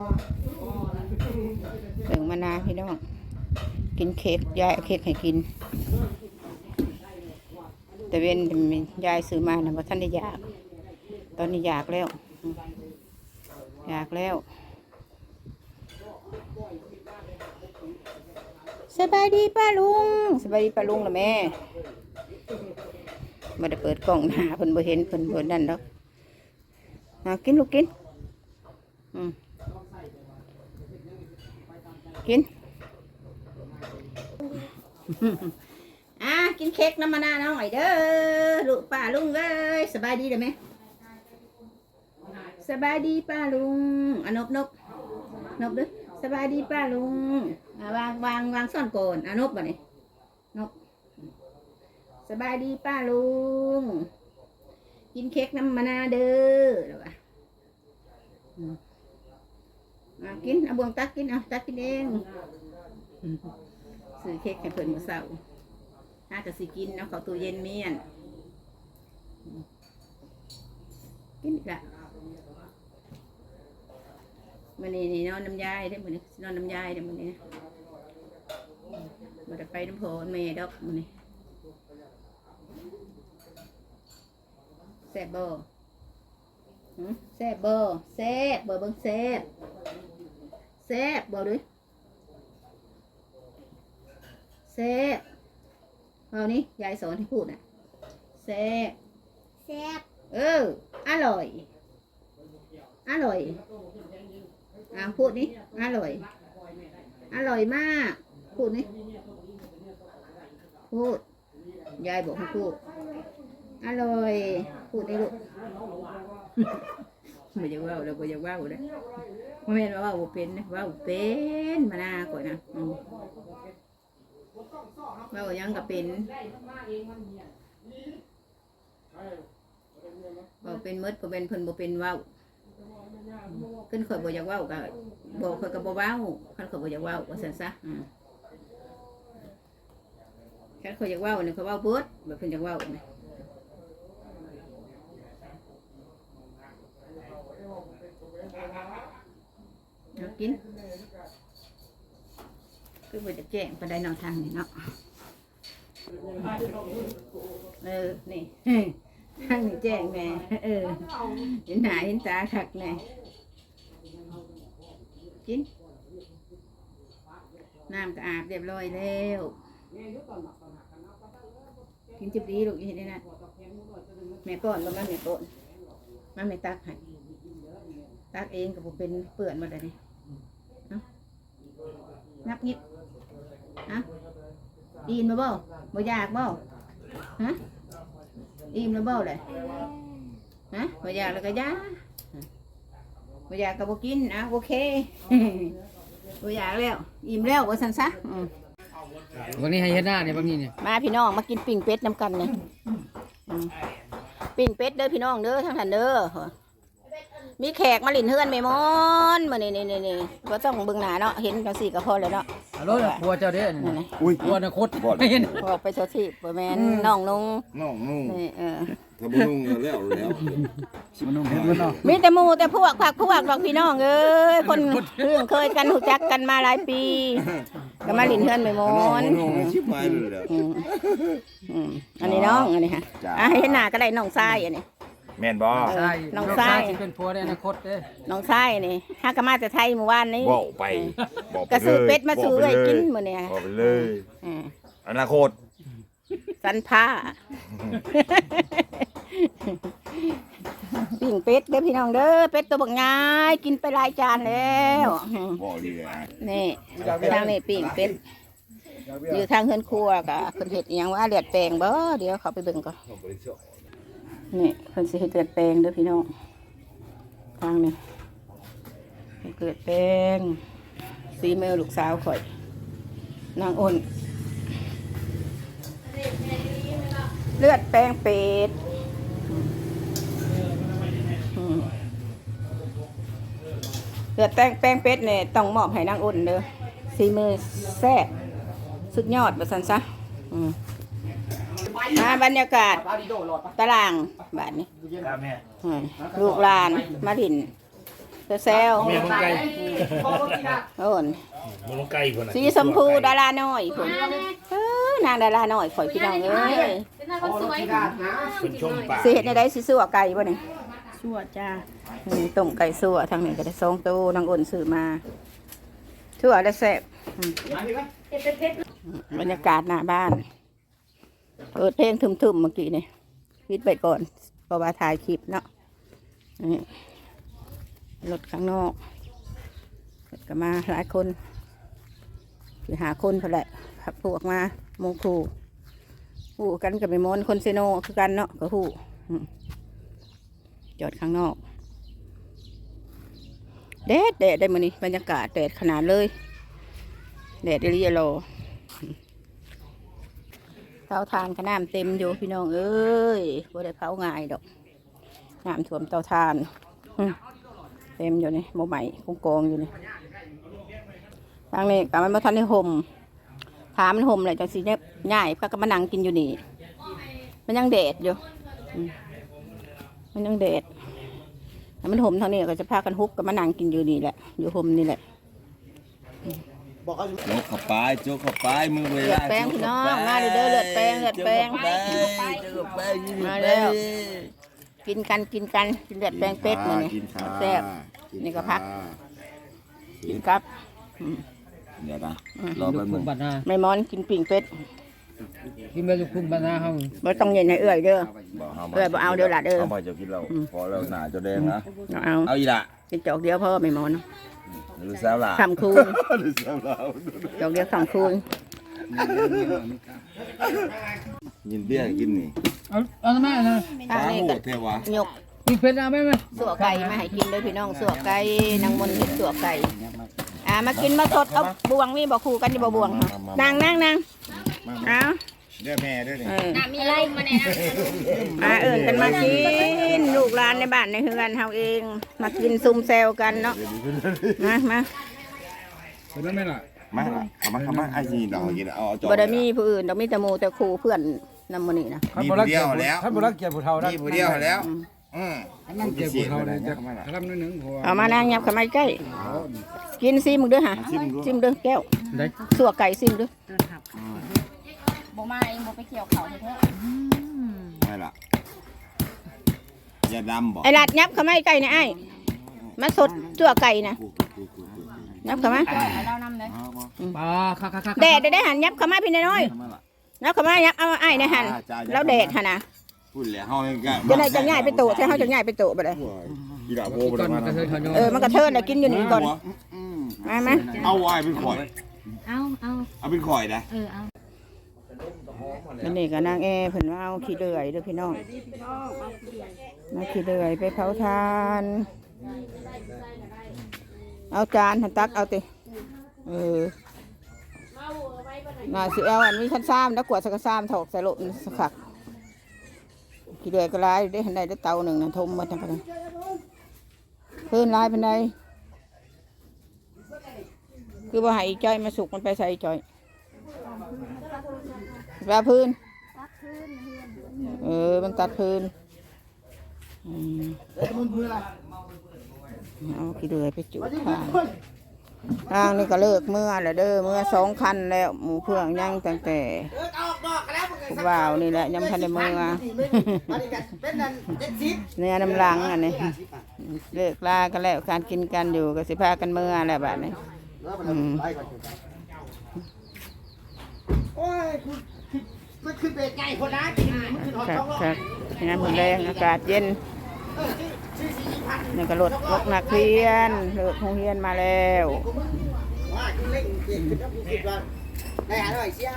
เบ่งมานาวพี่น้อง กินเค้กยายเอาเค้กให้กิน แต่เว้นยายซื้อมานะว่าท่านได้อยาก ตอนนี้อยากแล้ว อยากแล้วสบายดีป้าลุงสบายดีป้าลุงนะแม่มาได้เปิดกล่องหน้าเพิ่นบ่เห็นเพิ่นเพิ่นนั่นดอกเอากินลูกกิน อืม กิน อะกินเค้กน้ำมันาวหน่อยเด้อลูกป้าลุงเอ้ยสบายดีเด้อไหมสบายดีป้าลุงอะนบนบนบเด้อสบายดีป้าลุงวางวางวางซ่อนโกนอะนบบ่เนี่ยนบสบายดีป้าลุง กินเค้กน้ำมันาวเด้อเดี๋ยวว่ะ อืมอะกินเอาบวงตักกินเอาตักกินเองอืมซื้อเค้กให้เพิ่นมื้อเช้าถ้าจะสิกินเนาะเขาตู้เย็นเมียนกินอีกละมันนี่นี่นอนน้ำยายได้อมันนี่นอนน้ำยายได้อมันนี่มันจะไปน้ำโพนเมย์ดอกมันนี่แซ่บบ่หึแซ่บบ่แซ่บบ่เบิ่งแซ่บ แซ่บบ่ด้วยแซ่บเอานี่ยายสอนให้พูดน่ะแซ่บแซ่บเออ อร่อย อร่อย อ่าพูดนี่อร่อย อร่อยมาก พูดนี่พูด ยายบอกให้พูด อร่อย พูดนี่ลูก ไม่อยากว่าเราไม่อยากว่าเลยไม่แม่นว่าว่าเป็นนะว่าเป็นมานาก่อนนะว่ายังก็เป็นบอกเป็นมดบ่เป็นเพิ่นบ่เป็นว้าขึ้นข่อยบ่อยากว้าก็บอกข่อยก็บ่ว้าคันข่อยบ่อยากว้าว่าซั่นซะอืมคันข่อยอยากว้านี่ข่อยว้าเบิดแบบเพิ่นอยากว้านี่ เอากินคือบ่จะแจ้งปานใดเนาะทางนี่เนาะเออ นี่ทางนี้แจ้งแม่เออเห็นหน้าเห็นตาคักแน่กินน้ำก็อาบเรียบร้อยแล้วกินจิบดีลูกอยังได้นะแม่ป้อนบ่มาแม่ป้อนมาแม่ตักให้ตักเองก็บ่เป็นเปื่อนมาเลยนี่ นับงิบฮะอินมาบ่บ่อยากบ่ฮะอิ่มแล้วบ่เลยฮะบ่อยากแล้วก็ยาบ่อยากก็บ่กินอะโอเคบ่อยากแล้ว อิ่มแล้วว่าซั่นซะอืมวันนี้ให้เฮ็ดหน้าเนี่ยบางทีเนี่ยมาพี่น้องมากินปิ้งเป็ดน้ำกันเนี่ยอืมปิ้งเป็ดเด้อพี่น้องเด้อทั้งท่านเด้อ มีแขกมาหลินเฮือนแม่มอนมานี่นี่นี่นี่บ่ต้องเบิ่งหน้าเนาะเห็นจังซี่ก็พอแล้วเนาะฮัลโหลผัวเจ้าเด้อนั่นน่ะอุ้ยผัวอนาคตไม่เห็นบอกไปโทษทีบ่แม่นน้องนุงน้องนุ่งนี่เออถ้าบ่นุ่งก็แล้วแล้วสิมันนุ่งเฮ็ดมันเนาะมีแต่หมู่แต่พวกผักพวกดอกพี่น้องเอ้ยคนเรื่องเคยกันหูจักกันมาหลายปีก็มาหลินเฮือนแม่มอน้องนนุ่งชิบหายเลยแล้วอืมอืมอันนี้น้องอันนี้ฮะจ้าอะเห็นหน้าก็ได้น้องทรายอันนี้ แม่นบ่เออใช่น้องทรายที่เป็นผัวในอนาคตเด้อน้องทรายนี่ฮักก็มาแต่ไทยเมื่อวานนี้ บอกไปบอกไปก็ซื้อเป็ดมาบอกซื้อไปไว้เลยกินมื้อนี้บอกไปเลย อืมอนาคตสันผ้าปิ้งเป็ดเด้อพี่น้องเด้อเป็ดตัวบักง่ายกินไปหลายจานแล้วอืมบอกดีเลยนี่ทางนี้ปิ้งเป็ดอยู่ทางเฮือนครัวกะเพิ่นเฮ็ดอหยังว่าเลียดแปลงบ่เดี๋ยวเขาไปเบิ่งก่อน นี่เพิ่นสิเฮ็ดเลียดแปลงเด้อพี่น้องทางนี้เฮ็ดเลียดแปลงสีเมือลูกสาวข่อย นางอ้นเลือดแปลงเป็ดเลือดแป้งแป้งเป็ดเนี่ยต้องมอบให้นางอ้นเด้อสีมือแซ่บสุดยอดบ่ซั่นซะอืม มาบรรยากาศตารางบ้านนี้ครับแม่อืมลูกหลานมาดินเซลแม่มึงไก่โอ้นมึงลงไก่คนน่ะสีชมพูดาราน้อยผมเออนางดาราน้อยข่อยพี่น้องเอ้ยเป็นหน้าคนสวยคนชมปากสิเฮ็ดในได้สิสั่วไก่บ่นี่ชั่วจ้าอืมต้มไก่สั่วทางนี้ก็ได้สองตู้นางอ้นซื้อมาสั่วแล้วแซ่บอืมบรรยากาศหน้าบ้าน เปิดเพลงทึมๆเมื่อกี้นี่ปิดไปก่อนเพราะว่าถ่ายคลิปเนาะนี่รถข้างนอกก็มาหลายคนคือหาคนเท่าไหร่ขับพวกมาโมงครูหูกันกับไปมอนคนเซโนคือกันเนาะก็หูจอดข้างนอกแดดแดดได้มานี่บรรยากาศแดดขนาดเลยแดดเรียโล เตาทานก็น้ำเต็มอยู่พี่น้องเอ้ยบ่ได้เผาง่ายดอกน้ำท่วมเตาทานเต็มอยู่นี่โมใหม่กองกองอยู่นี่ทางนี้ก็มันมาทันได้ห่มถามมันห่มเลยจังสีเนี่ยง่ายพักก็มานั่งกินอยู่นี่มันยังแดดอยู่มันยังแดดแต่มันห่มทางนี้ก็จะพากันฮุบก็มานั่งกินอยู่นี่แหละอยู่ห่มนี่แหละ โจกเข้าไปโจกเข้าไปมือเวเลือลาดแป้งพี่น้องมาเด้อเด้อเลือดแป้งเลือดแป้งโจกเข้าไปมาแล้ว กินกันกินกันกินเลือดแป้งเป็ดมาเนี่ยกินข้าวแซ่บ นี่ก็พัก กินกับเดี๋ยวนะรอลูไปกมึคุงมบัตรนาไม่มอนกินปิ่งเป็ดกินไปลูกคุมบัตรนาเฮาบ่ต้องเย็นให้เอื้อยเด้อ บอกเอาเอ้ยบ่เอาเดี๋ยวล่ะเด้อ เอามาจะกินเราพอแล้วหนาจะแดงนะ เอาเอาเอาอีละ กินจอกเดียวพอไม่มอน หรือสาวลาคำคูณหรือสาวลาวจอกเดียวคำคูณยินเบี้ยกินนี่เอาเอาทำไมนะทางป้านี้โหก็ดเทวะยกกินเผ็ดเอาไหมไหมสัวไก่มาให้กินเลยพี่น้องสัวไก่นางมนต์เห็ดสัวไก่อ่ามากินมาสดเอาบวงมีบ่คู่กันอยู่บ่บวงค่ะนางนางนางเอา เด้อแม่เด้อนี่เออน้ำมีอะไรมาเนี่ยนะมาเอิ่นกันมากิน ลูกหลานในบ้านในเฮือนเฮาเอง มากินซุ่มแซวกันเนาะมามาเป็นได้ไหมล่ะมาละเอามาเอามาไอ้นี่ดอกกินเอาเอาจอบ่ได้มีผู้อื่นดอกมีแต่หมู่แต่ครูเพื่อนนำมื้อนี้นะมีผู้เดียวแล้วท่านบุรักเกียรติผู้เฒ่านะมีผู้เดียวแล้ว อืมท่านนั่งเกียรติผู้เฒ่าเนี่ยจะทำนิดนึงเพราะว่าเอามานางยับเข้ามาใกล้กินซิมึงเด้อฮะซิมเด้อแก้วได้สัวไก่ซิมเด้อบ่ มาเองบ่ไปเกี่ยวเขาแท้ไม่ละอย่าดำบอกไอ้ลัดยับเข้ามาใกล้นะไอ้มาสดสัวไก่นะยับเข้ามาๆให้เรานำเลยปลาคักคักคักแดดได้หันยับเข้ามาพี่น้อยทำไมล่ะยับเข้ามายับเอาไอ้ในหันแล้วแดดหั่นน่ะพูดแล้วเฮาให้กันจะได้จะง่ายไปโตะใช่เฮาจะง่ายไปโตะบ่ได้กีฬาโบกินบ่ก่อนได้มันกระเทยทอนยเออมันกระเทินน่ะกินอยู่นี่ก่อนมามาเอาไว้เป็นข่อยเอาเอาเอาเป็นข่อยนะเออเอา อันนี้ก็นางแอเพิ่นว่าเอาขี้เดือยเด้อพี่น้องมาขี้เดือยไปเผาทาน เอาจานหันตักเอาติเออน่าสิเอาอันนี้ขั้นซ้ำแล้วกวดสักซ้ำถอกใส่ลดสักขักขี้เดือยก็หลายได้หันได้ได้เตาหนึ่งนะทมมาทั้งกันเลยเพิ่นหลายเป็นไดคือว่าให้อีจ้อยมาสุกมันไปใส่อีจ้อย ปลาพื้นเออ มันตัดพื้นอืมเอาขี้เดือยไปจุดทางทางนี่ก็เลิกเมื่อแหละเด้อเมื่อสองคันแล้ว หมูเพื่องยังตั้งแต่ผู้บ่าวนี่แหละยังทันได้เมื่อ เนื้อน้ำลังอันนี้เลิกลากันแล้วการกินกันอยู่ก็สิพากันเมื่อแหละแบบนี้ อืม โอ้ยคุณมันขึ้นไปไกลคนนะกินมันขึ้นหอดครับช่องรอครับงานมือแรงอากาศเย็นเออชื่อชื่อสี่พันนี่ก็รถรถนักเรียนเลิกโรงเรียนมาแล้วว่าขึ้นเล่งเก่งขึ้นแล้วคิดว่าได้หาหน่อยเสีย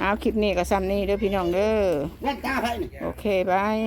เอาคลิปนี้ก็ซ้ำนี้เด้อพี่น้องเด้อนั่นตาไพ่นี่โอเคบาย